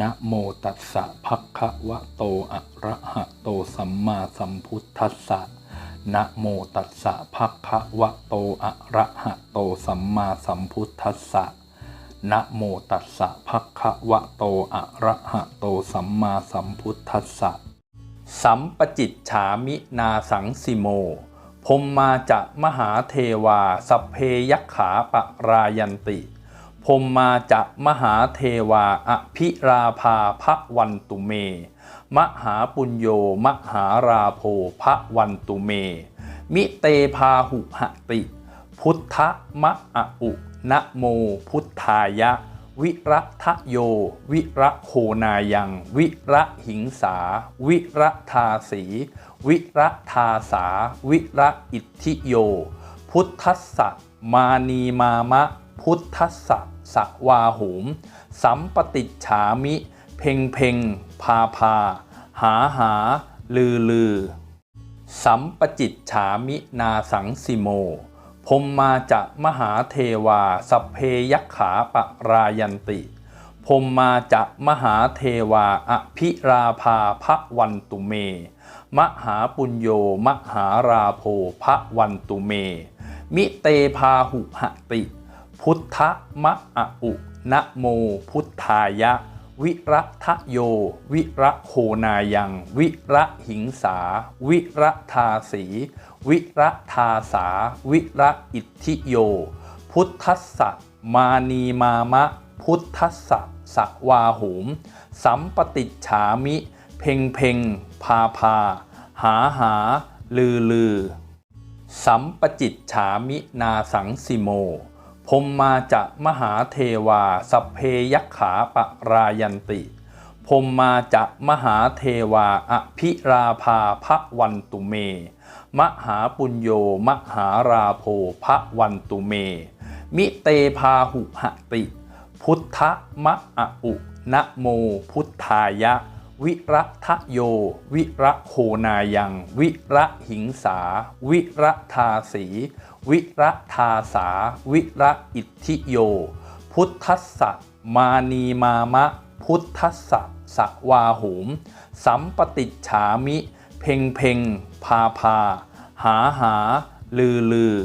นะโมตัสสะภะคะวะโตอะระหะโตสัมมาสัมพุทธัสสะนะโมตัสสะภะคะวะโตอะระหะโตสัมมาสัมพุทธัสสะนะโมตัสสะภะคะวะโตอะระหะโตสัมมาสัมพุทธัสสะสัมปจิตฉามินาสังสิโมพมมาจะมหาเทวาสเพยักขาปะรายันติ พมมาจะมหาเทวาอภิราภาพระวันตุเม มหาปุญโยมหาราโพพระวันตุเม มิเตพาหุหติ พุทธมะอะอุนะโมพุทธายะ วิระทะโย วิระโคนายัง วิระหิงสา วิระทาสี วิระทาสา วิระอิทธิโย พุทธัสสะมานีมามะ พุทธัสสะสะวาหุมสัมปติฉามิ เพ่งเพ่งพาพา หาหา ลือลือ สัมปจิตฉามินาสังสิโมพมมาจะมหาเทวาสัพเพยักขาปรายันติพมมาจะมหาเทวาอภิราภาพระวันตุเม มหาปุญโยมหาราโพพระวันตุเม มิเตพาหุหติ พุทธมะอะอุนะโมพุทธายะ วิระทะโย วิระโคนายัง วิระหิงสา วิระทาสี วิระทาสา วิระอิทธิโย พุทธัสสะมานีมามะ พุทธัสสะสวาหุม สัมปติฉามิ เพ่งเพ่งพาพา หาหา ลือลือ สัมปจิตฉามินาสังสิโม พมมาจะมหาเทวาสัพเพยักขาปรายันติพมมาจะมหาเทวาอภิราภาพระวันตุเม มหาปุญโยมหาราโพพระวันตุเม มิเตพาหุหติ พุทธมะอะอุนะโมพุทธายะ วิระทะโย วิระโคนายัง วิระหิงสา วิระทาสี วิระทาสา วิระอิทธิโย พุทธัสสะมานีมามะ พุทธัสสะสวาหุม สัมปติฉามิ เพ่งเพ่งพาพา หาหา ลือลือ